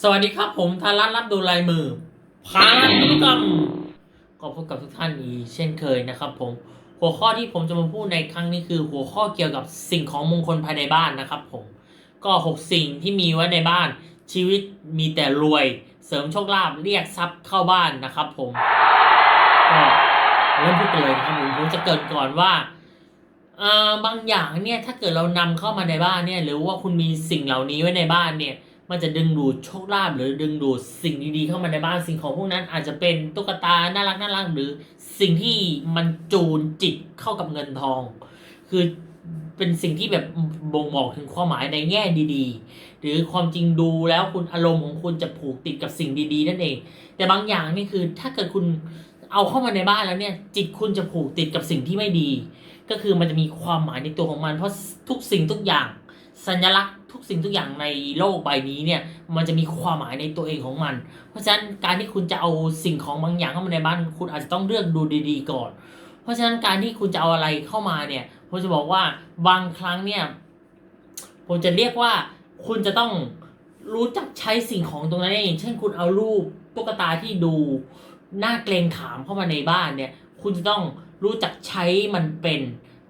สวัสดีครับผมธารัตน์รับดูลายมือพารัตธุกรรมก็พบกับทุกท่านอีกเช่นเคยนะครับ ผมหัวข้อที่ผมจะมาพูดในครั้งนี้คือ หัวข้อเกี่ยวกับสิ่งของมงคลภายในบ้านนะครับ ผมก็หกสิ่งที่มีไว้ในบ้าน ชีวิตมีแต่รวย เสริมโชคลาภเรียกทรัพย์เข้าบ้านนะครับ ผมก็เริ่มพูดเลยนะครับผมผมจะเกิดก่อนว่าอ่าบางอย่างเนี่ยถ้าเกิดเรานำเข้ามาในบ้านเนี่ย หรือว่าคุณมีสิ่งเหล่านี้ไว้ในบ้านเนี่ย มันจะดึงดูดโชคลาภหรือดึงดูดสิ่งดีๆเข้ามาในบ้านสิ่งของพวกนั้น อาจจะเป็นตุ๊กตาน่ารักน่ารักหรือสิ่งที่มันจูนจิตเข้ากับเงินทอง คือเป็นสิ่งที่แบบบ่งบอกถึงความหมายในแง่ดี ๆ หรือความจริงดูแล้วคุณอารมณ์ของคุณจะผูกติดกับสิ่งดีๆ นั่นเอง แต่บางอย่างนี่คือถ้าเกิดคุณเอาเข้ามาในบ้านแล้วเนี่ย จิตคุณจะผูกติดกับสิ่งที่ไม่ดี ก็คือมันจะมีความหมายในตัวของมัน เพราะทุกสิ่งทุกอย่าง สัญลักษณ์ ทุกสิ่งทุกอย่างในโลกใบนี้เนี่ยมันจะมีความหมายในตัวเองของมัน เพราะฉะนั้นการที่คุณจะเอาสิ่งของบางอย่างเข้ามาในบ้านคุณอาจจะต้องเลือกดูดีๆก่อน เพราะฉะนั้นการที่คุณจะเอาอะไรเข้ามาเนี่ยผมจะบอกว่าบางครั้งเนี่ยผมจะเรียกว่าคุณจะต้องรู้จักใช้สิ่งของตรงนั้นเองเช่นคุณเอารูปตุ๊กตาที่ดูน่าเกรงขามเข้ามาในบ้านเนี่ย คุณจะต้องรู้จักใช้มันเป็น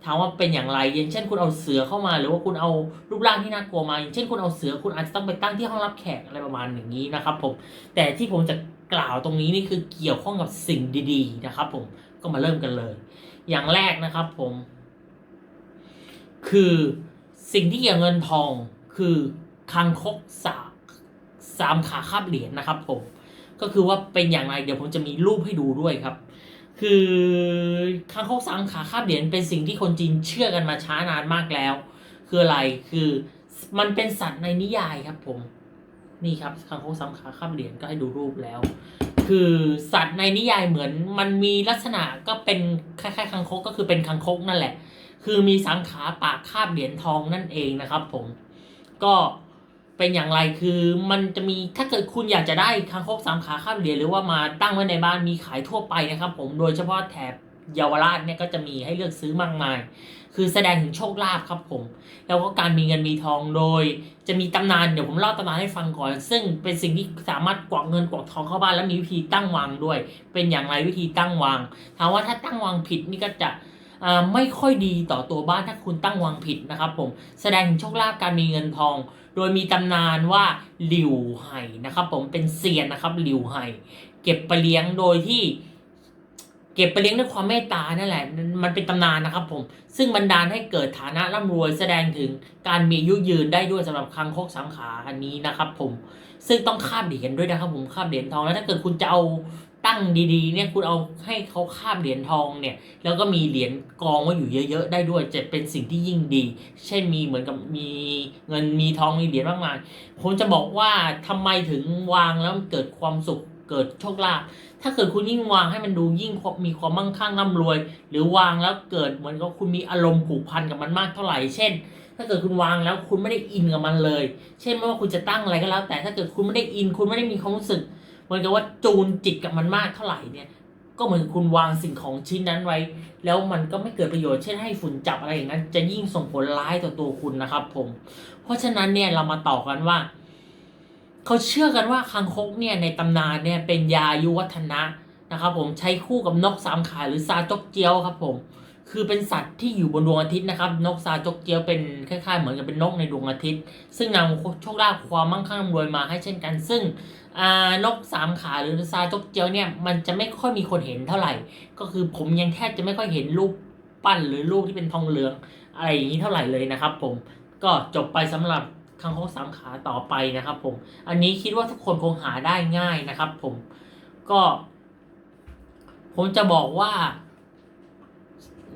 ถามว่าเป็นอย่างไรอย่างเช่น คุณเอาเสือเข้ามา หรือว่าคุณเอารูปร่างที่น่ากลัวมา อย่างเช่นคุณเอาเสือคุณอาจจะต้องไปตั้งที่ห้องรับแขกอะไรประมาณอย่างนี้นะครับ ผม แต่ที่ผมจะกล่าวตรงนี้นี่คือเกี่ยวข้องกับสิ่งดีๆนะครับ ผมก็มาเริ่มกันเลย อย่างแรกนะครับ ผม คือสิ่งที่เกี่ยวเงินทองคือคังคกสามสามขาคาบเหรียญนะครับ ผม ก็คือว่าเป็นอย่างไร เดี๋ยวผมจะมีรูปให้ดูด้วยครับ คือคังคกสามขาคาบเหรียญเป็นสิ่งที่คนจีนเชื่อกันมาช้านานมากแล้ว คืออะไรคือมันเป็นสัตว์ในนิยายครับผมนี่ครับคังคกสามขาคาบเหรียญก็ให้ดูรูปแล้ว คือสัตว์ในนิยายเหมือน มันมีลักษณะก็เป็นคล้ายๆคังคกก็คือเป็นคังคกนั่นแหละ คือมีสามขาปากคาบเหรียญทองนั่นเองนะครับ ผมก็ เป็นอย่างไรคือมันจะมีถ้าเกิดคุณอยากจะได้คางคกสามขาข้ามเหรียญหรือว่ามาตั้งไว้ในบ้านมีขายทั่วไปนะครับ ผมโดยเฉพาะแถบเยาวราชเนี่ยก็จะมีให้เลือกซื้อมากมาย คือแสดงถึงโชคลาภครับผม แล้วก็การมีเงินมีทองโดย จะมีตำนานเดี๋ยวผมเล่าตำนานให้ฟังก่อน ซึ่งเป็นสิ่งที่สามารถกวักเงินกวักทองเข้าบ้านแล้วมีวิธีตั้งวางด้วย เป็นอย่างไรวิธีตั้งวางถามว่าถ้าตั้งวางผิดนี่ก็จะ ไม่ค่อยดีต่อตัวบ้านถ้าคุณตั้งวางผิดนะครับผมแสดงถึงโชคลาภการมีเงินทอง โดยมีตำนานว่าหลิวไห่นะครับผมเป็นเซียนนะครับหลิวไห่เก็บไปเลี้ยงโดยที่เก็บไปเลี้ยงด้วยความเมตตานั่นแหละ มันเป็นตำนานนะครับผม ซึ่งบันดาลให้เกิดฐานะร่ำรวยแสดงถึงการมีอายุยืนได้ด้วยสำหรับคังคกสามขาอันนี้นะครับผม ซึ่งต้องคาบเหรียญด้วยนะครับผมคาบเหรียญทองแล้วถ้าเกิดคุณจะเอา ตั้งดีๆเนี่ยคุณเอาให้เขาคาบเหรียญทองเนี่ยแล้วก็มีเหรียญกองไว้อยู่เยอะ ๆ ได้ด้วยจะเป็นสิ่งที่ยิ่งดี เช่นมีเหมือนกับมีเงินมีทองมีเหรียญมากมายผมจะบอกว่าทำไมถึงวางแล้วเกิดความสุขเกิดโชคลาภถ้าเกิดคุณยิ่งวางให้มันดูยิ่งมีความมั่งคั่งร่ำรวย หรือวางแล้วเกิดเหมือนกับคุณมีอารมณ์ผูกพันกับมันมากเท่าไหร่ เช่น ถ้าเกิดคุณวางแล้วคุณไม่ได้อินกับมันเลย เช่นไม่ว่าคุณจะตั้งอะไรก็แล้ว แต่ถ้าเกิดคุณไม่ได้อินคุณไม่ได้มีความรู้สึก เหมือนกับว่าจูนจิตกับมันมากเท่าไหร่เนี่ย ก็เหมือนคุณวางสิ่งของชิ้นนั้นไว้ แล้วมันก็ไม่เกิดประโยชน์เช่นให้ฝุ่นจับอะไรอย่างนั้น จะยิ่งส่งผลร้ายต่อตัวคุณนะครับ ผม เพราะฉะนั้นเนี่ยเรามาต่อกันว่าเขาเชื่อกันว่าคังคกเนี่ยในตำนานเนี่ยเป็นยาอายุวัฒนะนะครับผมใช้คู่กับนกสามขาหรือซาจกเจียวครับผม คือเป็นสัตว์ที่อยู่บนดวงอาทิตย์นะครับ นกซาจกเจียวเป็นคล้ายๆเหมือนกับเป็นนกในดวงอาทิตย์ ซึ่งนำโชคลาภความมั่งคั่งรวยมาให้เช่นกัน ซึ่งนกสามขาหรือซาจกเจียวเนี่ยมันจะไม่ค่อยมีคนเห็นเท่าไหร่ ก็คือผมยังแทบจะไม่ค่อยเห็นรูปปั้นหรือรูปที่เป็นทองเหลืองอะไรอย่างนี้เท่าไหร่เลยนะครับ ผมก็จบไปสำหรับคังคกสามขาต่อไปนะครับผม อันนี้คิดว่าทุกคนคงหาได้ง่ายนะครับ ผมก็ ผมจะบอกว่า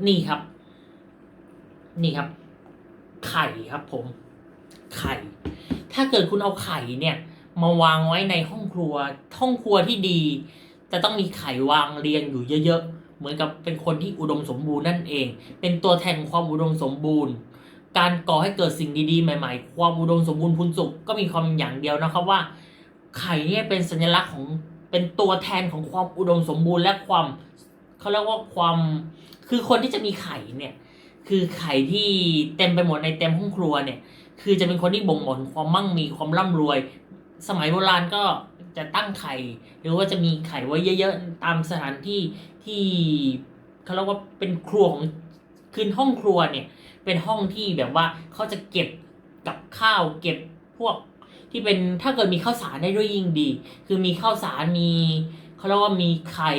นี่ครับ นี่ครับ ไข่ครับผม ไข่ ถ้าเกิดคุณเอาไข่เนี่ย มาวางไว้ในห้องครัว ห้องครัวที่ดี จะต้องมีไข่วางเรียงอยู่เยอะๆ เหมือนกับเป็นคนที่อุดมสมบูรณ์นั่นเอง เป็นตัวแทนของความอุดมสมบูรณ์ การก่อให้เกิดสิ่งดีๆ ใหม่ๆ ความอุดมสมบูรณ์พูนสุขก็มีความอย่างเดียวนะครับว่า ไข่เนี่ยเป็นสัญลักษณ์ของเป็นตัวแทนของความอุดมสมบูรณ์และความเขาเรียกว่าความ คือคนที่จะมีไข่เนี่ย คือไข่ที่เต็มไปหมดในเต็มห้องครัวเนี่ย คือจะเป็นคนที่บ่งบอกถึงความมั่งมีความร่ำรวย สมัยโบราณก็จะตั้งไข่ หรือว่าจะมีไข่ไว้เยอะๆตามสถานที่ที่เขาเรียกว่าเป็นครัวของคือห้องครัวเนี่ย เป็นห้องที่แบบว่าเขาจะเก็บกับข้าวเก็บพวกที่เป็นถ้าเกิดมีข้าวสารได้ด้วยยิ่งดี คือมีข้าวสารมี เขาเรียกว่ามีไข่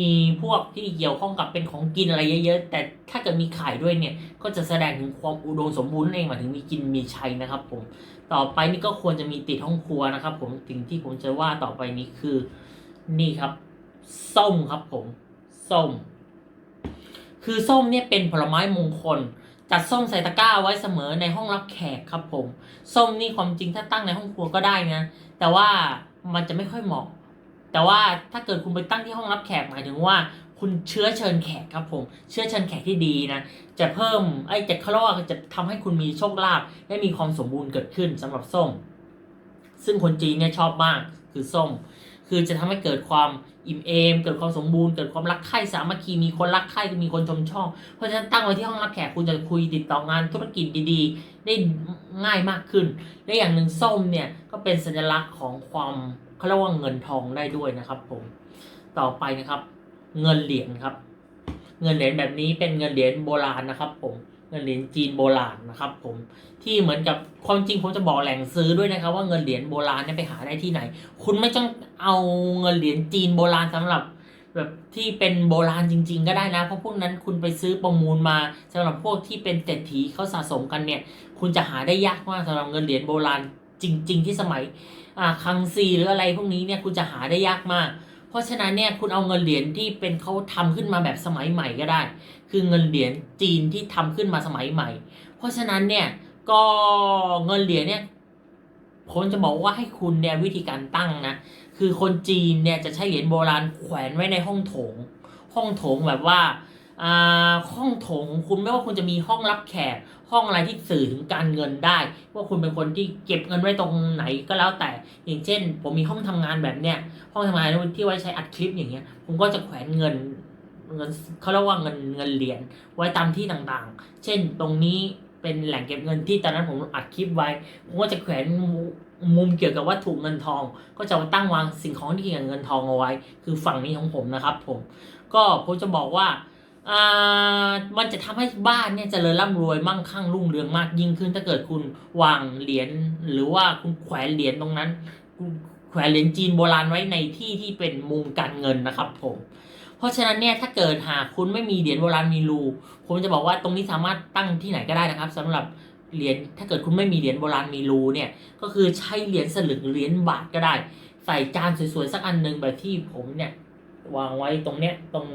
มีพวกที่เกี่ยวข้องกับเป็นของกินอะไรเยอะๆ แต่ถ้าเกิดมีไข่ด้วยเนี่ย ก็จะแสดงถึงความอุดมสมบูรณ์เองหมายถึงมีกินมีใช้นะครับผมต่อไปนี่ก็ควรจะมีติดห้องครัวนะครับ ผมสิ่งที่ผมจะว่าต่อไปนี้คือนี่ครับ ส้มครับผม ส้ม คือส้มเนี่ยเป็นผลไม้มงคลจัดส้มใส่ตะกร้าไว้เสมอในห้องรับแขกครับผม ส้มนี่ความจริงถ้าตั้งในห้องครัวก็ได้นะ แต่ว่ามันจะไม่ค่อยเหมาะ แต่ว่าถ้าเกิดคุณไปตั้งที่ห้องรับแขกหมายถึงว่า คุณเชื้อเชิญแขกครับผม เชื้อเชิญแขกที่ดีนะจะเพิ่มไอ้จะเขาเรียกว่าจะทำให้คุณมีโชคลาภและมีความสมบูรณ์เกิดขึ้นสำหรับส้ม ซึ่งคนจีนเนี่ยชอบมากคือส้ม คือจะทำให้เกิดความอิ่มเอม เกิดความสมบูรณ์เกิดความรักใคร่สามัคคีมีคนรักใคร่มีคนชมชอบ เพราะฉะนั้นตั้งไว้ที่ห้องรับแขกคุณจะคุยติดต่องานธุรกิจดีๆ ได้ง่ายมากขึ้นและอย่างหนึ่งส้มเนี่ยก็เป็นสัญลักษณ์ของความ เขาเรียกว่าเงินทองได้ด้วยนะครับ ผมต่อไปนะครับ เงินเหรียญครับ เงินเหรียญแบบนี้เป็นเงินเหรียญโบราณนะครับ ผมเงินเหรียญจีนโบราณนะครับ ผมที่เหมือนกับความจริงผมจะบอกแหล่งซื้อด้วยนะครับ ว่าเงินเหรียญโบราณเนี่ยไปหาได้ที่ไหน คุณไม่ต้องเอาเงินเหรียญจีนโบราณสำหรับ แบบที่เป็นโบราณจริง ๆ ก็ได้นะ เพราะพวกนั้นคุณไปซื้อประมูลมาสำหรับพวกที่เป็นเศรษฐีเขาสะสมกันเนี่ย คุณจะหาได้ยากมากสำหรับเงินเหรียญโบราณจริง ๆ ที่สมัย คังซีหรืออะไรพวกนี้เนี่ยคุณจะหาได้ยากมาก เพราะฉะนั้นเนี่ยคุณเอาเงินเหรียญที่เป็นเขาทำขึ้นมาแบบสมัยใหม่ก็ได้ คือเงินเหรียญจีนที่ทำขึ้นมาสมัยใหม่ เพราะฉะนั้นเนี่ยก็เงินเหรียญเนี่ยผมจะบอกว่าให้คุณเนี่ยวิธีการตั้งนะคือคนจีนเนี่ยจะใช้เหรียญโบราณแขวนไว้ในห้องโถง ห้องโถงแบบว่า ห้องโถงของคุณไม่ว่าคุณจะมีห้องรับแขก ห้องอะไรที่สื่อถึงการเงินได้ ว่าคุณเป็นคนที่เก็บเงินไว้ตรงไหนก็แล้วแต่ อย่างเช่น ผมมีห้องทำงานแบบเนี้ยห้องทำงานที่ไว้ใช้อัดคลิปอย่างเงี้ยผมก็จะแขวนเงินเงินเขาเรียกว่าเงินเงินเหรียญไว้ตามที่ต่างๆ เช่นตรงนี้เป็นแหล่งเก็บเงินที่ตอนนั้นผมอัดคลิปไว้ ผมก็จะแขวนมุมเกี่ยวกับวัตถุเงินทอง ก็จะตั้งวางสิ่งของที่เกี่ยวกับเงินทองเอาไว้ คือฝั่งนี้ของผมนะครับ ผม ก็ผมจะบอกว่า มันจะทำให้บ้านเนี่ยเจริญร่ำรวยมั่งคั่งรุ่งเรืองมากยิ่งขึ้น ถ้าเกิดคุณวางเหรียญหรือว่าคุณแขวนเหรียญตรงนั้นแขวนเหรียญจีนโบราณไว้ในที่ที่เป็นมุมการเงินนะครับผม เพราะฉะนั้นเนี่ยถ้าเกิดหากคุณไม่มีเหรียญโบราณมีรูผมจะบอกว่าตรงนี้สามารถตั้งที่ไหนก็ได้นะครับสำหรับเหรียญถ้าเกิดคุณไม่มีเหรียญโบราณมีรูเนี่ยก็คือใช้เหรียญสลึงเหรียญบาทก็ได้ ใส่จานสวยๆสักอันหนึ่งแบบที่ผมเนี่ย วางไว้ตรงเนี้ยตรง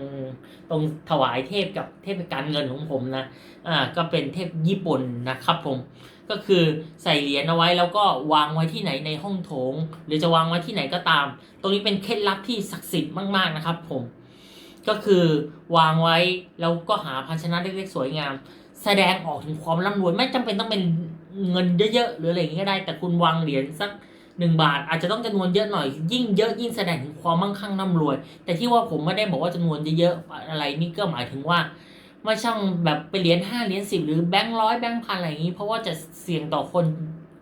ตรงถวายเทพกับเทพการเงินของผมนะอ่าก็เป็นเทพญี่ปุ่นนะครับผมก็คือใส่เหรียญเอาไว้แล้วก็วางไว้ที่ไหนในห้องโถง หรือจะวางไว้ที่ไหนก็ตาม ตรงนี้เป็นเคล็ดลับที่ศักดิ์สิทธิ์มาก ๆนะครับ ผม ก็คือวางไว้แล้วก็หาภาชนะเล็กๆสวยงาม แสดงออกถึงความร่ำรวยไม่จำเป็นต้องเป็นเงินเยอะๆหรืออะไรอย่างนี้ก็ได้ แต่คุณวางเหรียญสัก หนึ่งบาท อาจจะต้องจำนวนเยอะหน่อย ยิ่งเยอะยิ่งแสดงถึงความมั่งคั่งร่ำรวย แต่ที่ว่าผมไม่ได้บอกว่าจำนวนเยอะๆอะไรนี่ก็หมายถึงว่าไม่ช่างแบบไปเหรียญห้าเหรียญสิบหรือแบงค์ร้อยแบงค์พันอะไรอย่างนี้ เพราะว่าจะเสี่ยงต่อคน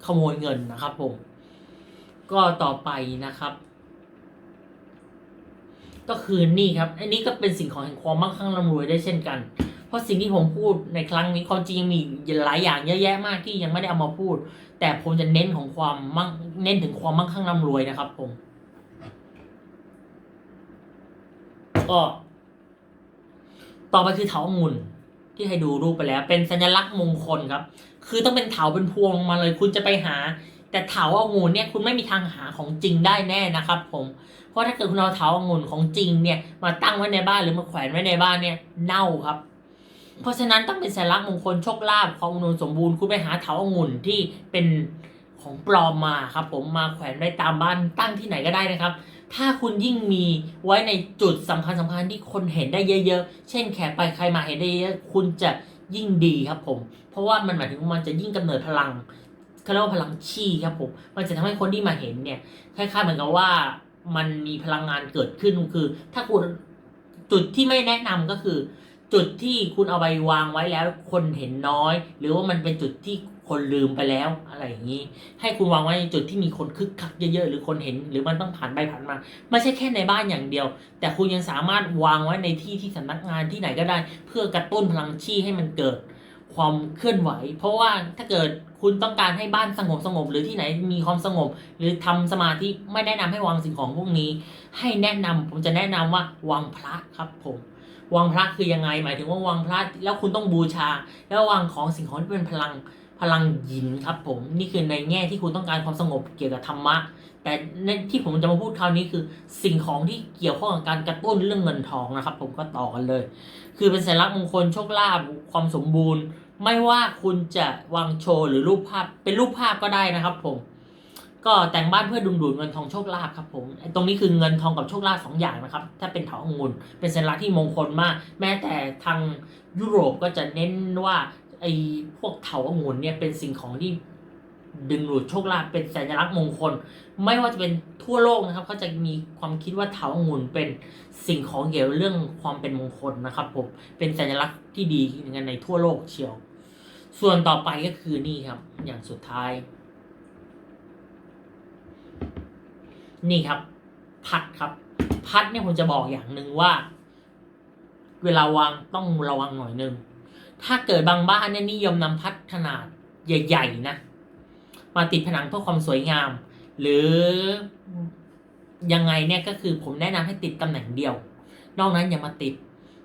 ขโมยเงินนะครับผม ก็ต่อไปนะครับ ก็คือนี่ครับ อันนี้ก็เป็นสิ่งของแห่งความมั่งคั่งร่ำรวยได้เช่นกัน เพราะสิ่งที่ผมพูดในครั้งนี้ความจริงยังมีหลายอย่างเยอะแยะมากที่ยังไม่ได้เอามาพูด แต่ผมจะเน้นของความมั่งเน้นถึงความมั่งคั่งร่ำรวยนะครับ ผม ก็ ต่อไปคือเถาองุ่นที่ให้ดูรูปไปแล้ว เป็นสัญลักษณ์มงคลครับ คือต้องเป็นเถาเป็นพวงลงมาเลย คุณจะไปหา แต่เถาองุ่นเนี่ยคุณไม่มีทางหาของจริงได้แน่นะครับ ผมเพราะถ้าเกิดคุณเอาเถาองุ่นของจริงเนี่ย มาตั้งไว้ในบ้านหรือมาแขวนไว้ในบ้านเนี่ย เน่าครับ เพราะฉะนั้นต้องเป็นสัญลักษณ์มงคลโชคลาภความอุดมสมบูรณ์คุณไปหาเถาองุ่นที่เป็นของปลอมมาครับผมมาแขวนไว้ตามบ้านตั้งที่ไหนก็ได้นะครับ ถ้าคุณยิ่งมีไว้ในจุดสำคัญสำคัญที่คนเห็นได้เยอะๆ เช่นแขกไปใครมาเห็นได้เยอะคุณจะยิ่งดีครับผม เพราะว่ามันหมายถึงมันจะยิ่งกำเนิดพลังเขาเรียกว่าพลังชีครับผมมันจะทำให้คนที่มาเห็นเนี่ยคล้ายๆเหมือนกับว่ามันมีพลังงานเกิดขึ้นคือ ถ้าคุณจุดที่ไม่แนะนำก็คือ จุดที่คุณเอาไปวางไว้แล้ว คนเห็นน้อย หรือว่ามันเป็นจุดที่คนลืมไปแล้วอะไรอย่างนี้ ให้คุณวางไว้ในจุดที่มีคนคึกคักเยอะๆหรือคนเห็นหรือมันต้องผ่านไปผ่านมา ไม่ใช่แค่ในบ้านอย่างเดียว แต่คุณยังสามารถวางไว้ในที่ที่สำนักงานที่ไหนก็ได้ เพื่อกระตุ้นพลังชีให้มันเกิดความเคลื่อนไหว เพราะว่าถ้าเกิดคุณต้องการให้บ้านสงบสงบหรือที่ไหนมีความสงบ หรือทำสมาธิไม่แนะนำให้วางสิ่งของพวกนี้ ให้แนะนำผมจะแนะนำว่าวางพระครับผม วางพระคือยังไง หมายถึงว่าวางพระแล้วคุณต้องบูชา แล้ววางของสิ่งของที่เป็นพลังพลังหยินครับผมนี่คือในแง่ที่คุณต้องการความสงบเกี่ยวกับธรรมะ แต่ในที่ผมจะมาพูดคราวนี้คือสิ่งของที่เกี่ยวข้องกับการกระตุ้นเรื่องเงินทองนะครับ ผมก็ต่อกันเลย คือเป็นสัญลักษณ์มงคลโชคลาภความสมบูรณ์ ไม่ว่าคุณจะวางโชว์หรือรูปภาพเป็นรูปภาพก็ได้นะครับผม ก็แต่งบ้านเพื่อดึงดูดเงินทองโชคลาภครับผมตรงนี้คือเงินทองกับโชคลาภสองอย่างนะครับ ถ้าเป็นเถาองุ่นเป็นสัญลักษณ์ที่มงคลมาก แม้แต่ทางยุโรปก็จะเน้นว่าไอ้พวกเถาองุ่นเนี่ยเป็นสิ่งของที่ดึงดูดโชคลาภเป็นสัญลักษณ์มงคล ไม่ว่าจะเป็นทั่วโลกนะครับเขาจะมีความคิดว่าเถาองุ่นเป็นสิ่งของเกี่ยวกับเรื่องความเป็นมงคลนะครับผมเป็นสัญลักษณ์ที่ดีในทั่วโลกเชียว ส่วนต่อไปก็คือนี่ครับ อย่างสุดท้าย นี่ครับ พัดครับ พัดเนี่ยผมจะบอกอย่างหนึ่งว่า เวลาวางต้องระวังหน่อยหนึง ถ้าเกิดบางบ้านเนี่ยนิยมนำพัดขนาดใหญ่ ๆ นะ มาติดผนังเพื่อความสวยงาม หรือยังไงเนี่ยก็คือผมแนะนำให้ติดตำแหน่งเดียว นอกนั้นอย่ามาติด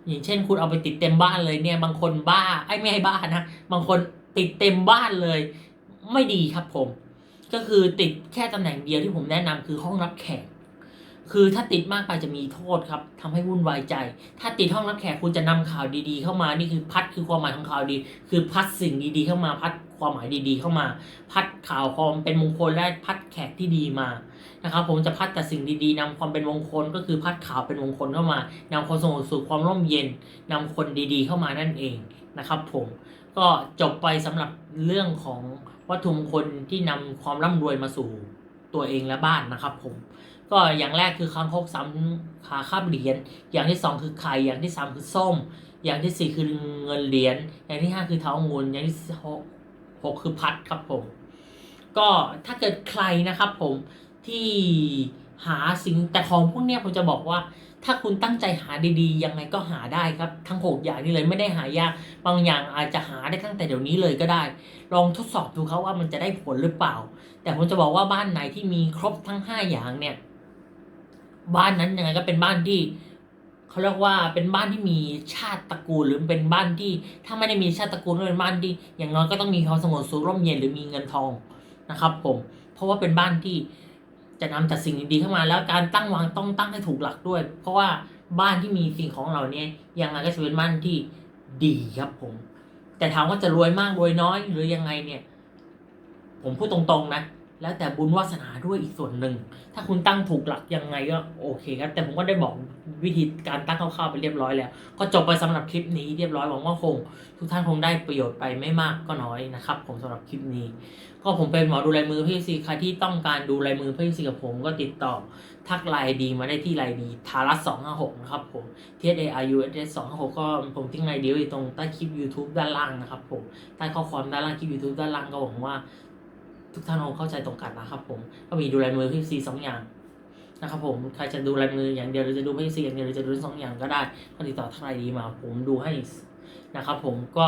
อย่างเช่น คุณเอาไปติดเต็มบ้านเลยเนี่ย บางคนบ้าไอ้ไม่ให้บ้านะ บางคนติดเต็มบ้านเลย ไม่ดีครับผม ก็คือติดแค่ตำแหน่งเดียวที่ผมแนะนำคือห้องรับแขก คือถ้าติดมากไปจะมีโทษครับทำให้วุ่นวายใจ ถ้าติดห้องรับแขกคุณจะนำข่าวดีๆ เข้ามา นี่คือพัดคือความหมายของข่าวดี คือพัดสิ่งดีๆ เข้ามาพัดความหมายดีๆ เข้ามา พัดข่าวความเป็นมงคลและพัดแขกที่ดีมานะครับผมจะพัดแต่สิ่งดีๆนำความเป็นมงคลก็คือพัดข่าวเป็นมงคลเข้ามานำความสงบสุขความร่มเย็นนำคนดีๆ เข้ามานั่นเองนะครับ ผมก็จบไปสำหรับเรื่องของ วัตถุมงคลที่นำความร่ำรวยมาสู่ตัวเองและบ้านนะครับผม ก็อย่างแรกคือค้างคกซ้ำขาคาบเหรียญอย่างที่สองคือไข่อย่างที่สามคือส้ม อย่างที่สี่คือเงินเหรียญอย่างที่ห้าคือเท้างูอย่างที่หกหกคือพัดครับผม ก็ถ้าเกิดใครนะครับผมที่ หาสิ่งแต่ของพวกเนี้ยผมจะบอกว่า ถ้าคุณตั้งใจหาดีๆ ยังไงก็หาได้ครับ ทั้งหกอย่างนี้เลยไม่ได้หายากบางอย่างอาจจะหาได้ตั้งแต่เดี๋ยวนี้เลยก็ได้ ลองทดสอบดูครับว่ามันจะได้ผลหรือเปล่า แต่ผมจะบอกว่าบ้านไหนที่มีครบทั้งห้าอย่างเนี่ย บ้านนั้นยังไงก็เป็นบ้านที่เขาเรียกว่าเป็นบ้านที่มีชาติตระกูลหรือเป็นบ้านที่ ถ้าไม่ได้มีชาติตระกูลก็เป็นบ้านที่ อย่างน้อยก็ต้องมีความสงบสุขร่มเย็นหรือมีเงินทองนะครับ ผม เพราะว่าเป็นบ้านที่ จะนำแต่สิ่งดีๆเข้ามา แล้วการตั้งวางต้องตั้งให้ถูกหลักด้วย เพราะว่าบ้านที่มีสิ่งของเหล่านี้ยังไงก็จะเป็นบ้านที่ดีครับผม แต่ถามว่าจะรวยมากรวยน้อยหรือยังไงเนี่ย ผมพูดตรงๆนะ แล้วแต่บุญวาสนาด้วยอีกส่วนหนึ่ง ถ้าคุณตั้งถูกหลักยังไงก็โอเคครับ แต่ผมก็ได้บอกวิธีการตั้งคร่าวๆไปเรียบร้อยแล้ว ก็จบไปสำหรับคลิปนี้เรียบร้อยหวังว่าคง ทุกท่านคงได้ประโยชน์ไปไม่มากก็น้อยนะครับ ผมสำหรับคลิปนี้ ก็ผมเป็นหมอดูลายมือพี่ซีใครที่ต้องการดูลายมือพี่ซีกับผมก็ติดต่อทักไลน์ดีมาได้ที่ไลน์ดีทารัสสองห้าหกนะครับผม T S A R U S S สองห้าหกก็ผมทิ้งไลน์เดียวอยู่ตรงใต้คลิป YouTube ด้านล่างนะครับผมใต้ข้อความด้านล่างคลิป YouTube ด้านล่างก็หวังว่า ทุกท่านคงเข้าใจตรงกันนะครับผมก็มีดูลายมือพี่ซีสองอย่างนะครับผมใครจะดูลายมืออย่างเดียวหรือจะดูพี่ซีอย่างเดียวหรือจะดูทั้งสองอย่างก็ได้ก็ติดต่อทักไลน์ดีมา ผมดูให้นะครับผมก็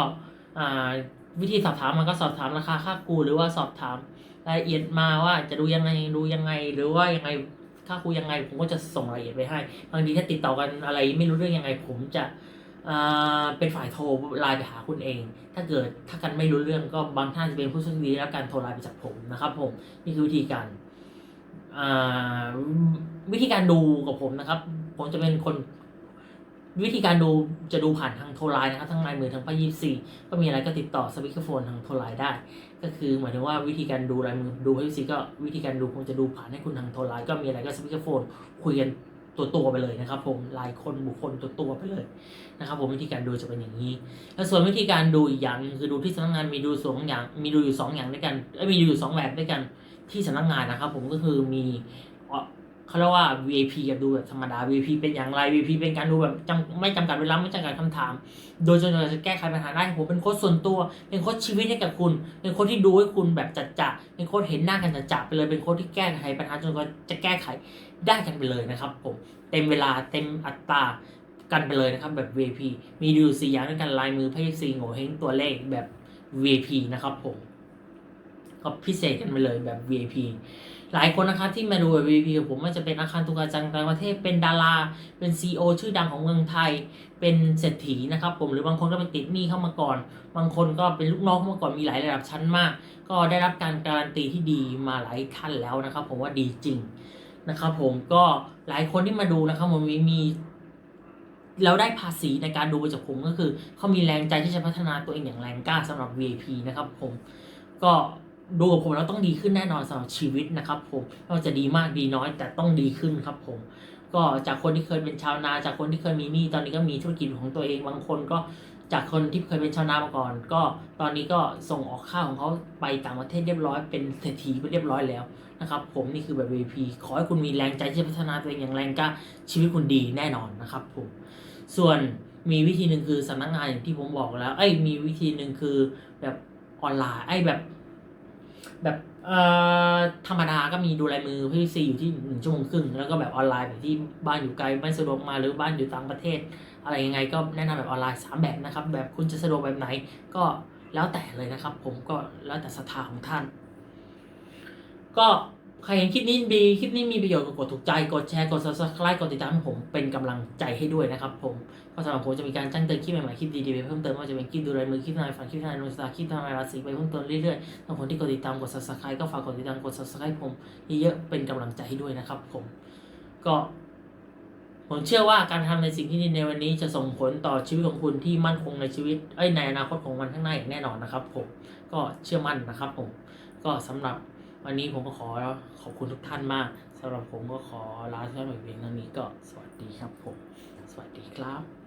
วิธีสอบถามมันก็สอบถามราคาค่าครูหรือว่าสอบถามรายละเอียดมาว่าจะดูยังไงดูยังไง หรือว่ายังไงค่าครูยังไงผมก็จะส่งรายละเอียดไปให้บางทีถ้าติดต่อกันอะไรไม่รู้เรื่องยังไง ผมจะ เป็นฝ่ายโทรไลน์ไปหาคุณเอง ถ้าเกิดถ้ากันไม่รู้เรื่องก็บางท่านจะเป็นผู้โชคดีแล้วการโทรไลน์ไปจากผมนะครับผมนี่คือวิธีการอ่าวิธีการดูกับผมนะครับ ผมจะเป็นคนวิธีการดูจะดูผ่านทางโทรไลน์นะครับทั้งลายมือทั้งป้ายี่สี่ก็มีอะไรก็ติดต่อสวิตช์โฟนทางโทรไลน์ได้ ก็คือหมายถึงว่าวิธีการดูลายมือดูป้ายี่สี่ก็วิธีการดูผมจะดูผ่านให้คุณทางโทรไลน์ก็มีอะไรก็สวิตช์โฟนคุยกัน ตัวตัวไปเลยนะครับ ผมรายคนบุคคลตัวตัวไปเลยนะครับ ผมวิธีการดูจะเป็นอย่างนี้ แล้วส่วนวิธีการดูอีกอย่างคือดูที่สำนักงานมีดูสองอย่างมีดูอยู่สองอย่างด้วยกันมีดูอยู่สองแบบด้วยกันที่สำนักงานนะครับ ผมก็คือมี เขาเรียกว่า VIP กับดูแบบธรรมดา VIP เป็นอย่างไร VIP เป็นการดูแบบจำไม่จำกัดเวลาไม่จำกัดคำถาม โดยจนกว่าจะแก้ไขปัญหาได้ผมเป็นโค้ชส่วนตัว เป็นโค้ชชีวิตให้กับคุณ เป็นโค้ชที่ดูให้คุณแบบจัดจะเป็นโค้ชเห็นหน้ากันจัดจะไปเลยเป็นโค้ชที่แก้ไขปัญหาจนกว่าจะแก้ไขได้กันไปเลยนะครับผมเต็มเวลาเต็มอัตรากันไปเลยนะครับแบบ VIP มีดูสี่อย่างด้วยกันลายมือไพ่ซีโง่เฮงตัวเลขแบบ VIP นะครับผมก็พิเศษกันไปเลยแบบ VIP หลายคนนะครับที่มาดูแบบ VIP กับผมไมันจะเป็นอาคารตุกาจังต่างประเทศเป็นดารา เป็น CEO ชื่อดังของเมืองไทย เป็นเศรษฐีนะครับผมหรือบางคนก็เป็นติดหนี้เข้ามาก่อน บางคนก็เป็นลูกน้องเข้ามาก่อนมีหลายระดับชั้นมาก ก็ได้รับการการันตีที่ดีมาหลายท่านแล้วนะครับ ผมว่าดีจริงนะครับผมก็หลายคนที่มาดูนะครับผมมีมีแล้วได้ภาษีในการดูจากผมก็คือเขามีแรงใจที่จะพัฒนาตัวเองอย่างแรงกล้าสำหรับ VIP นะครับผมก็ ดูกับผมแล้วต้องดีขึ้นแน่นอนสำหรับชีวิตนะครับผมไม่ว่าจะดีมากดีน้อย แต่ต้องดีขึ้นครับผม ก็จากคนที่เคยเป็นชาวนา จากคนที่เคยมีหนี้ตอนนี้ก็มีธุรกิจของตัวเองบางคนก็จากคนที่เคยเป็นชาวนามาก่อน ก็ตอนนี้ก็ส่งออกข้าวของเขาไปต่างประเทศเรียบร้อยเป็นเศรษฐีไปเรียบร้อยแล้วนะครับผมนี่คือแบบ VP ขอให้คุณมีแรงใจที่จะพัฒนาตัวเองอย่างแรงกล้าชีวิตคุณดีแน่นอนนะครับผมส่วนมีวิธีหนึ่งคือสำนักงานอย่างที่ผมบอกแล้วเอ้ยมีวิธีหนึ่งคือแบบออนไลน์ไอ้แบบ แบบเอ่อธรรมดาก็มีดูลายมือพี่ซีอยู่ที่หนึ่งชั่วโมงครึ่งแล้วก็แบบออนไลน์แบบที่บ้านอยู่ไกลไม่สะดวกมาหรือบ้านอยู่ต่างประเทศ อะไรยังไงก็แนะนำแบบออนไลน์สามแบบนะครับ แบบคุณจะสะดวกแบบไหนก็แล้วแต่เลยนะครับ ผมก็แล้วแต่ศรัทธาของท่าน ก็ ใครเห็นคลิปนี้ดีคลิปนี้มีประโยชน์ก็กดถูกใจกดแชร์กด subscribe กดติดตามผมเป็นกำลังใจให้ด้วยนะครับผมก็สำหรับผมจะมีการแจ้งเตือนคลิปใหม่ๆคลิปดีๆไปเพิ่มเติมว่าจะเป็นคลิปดูรายมือคลิปนายฝันคลิปนายนสตาคลิปทนายราศีไปเพิ่มเติมเรื่อยๆสำหรับคนที่กดติดตามกด subscribe ก็ฝากกดติดตามกด subscribe ผมเยอะๆเป็นกำลังใจให้ด้วยนะครับผมก็ผมเชื่อว่าการทำในสิ่งที่ดีในวันนี้จะส่งผลต่อชีวิตของคุณที่มั่นคงในชีวิตเอ้ยในอนาคตของวันข้างหน้าอย่างแน่นอนนะครับผมก็เชื่อมั่นนะครับผมก็สำหรับ วันนี้ผมก็ขอขอบคุณทุกท่านมากสำหรับผมก็ขอลาท่านไปเพียงเท่านี้ก็สวัสดีครับผม สวัสดีครับ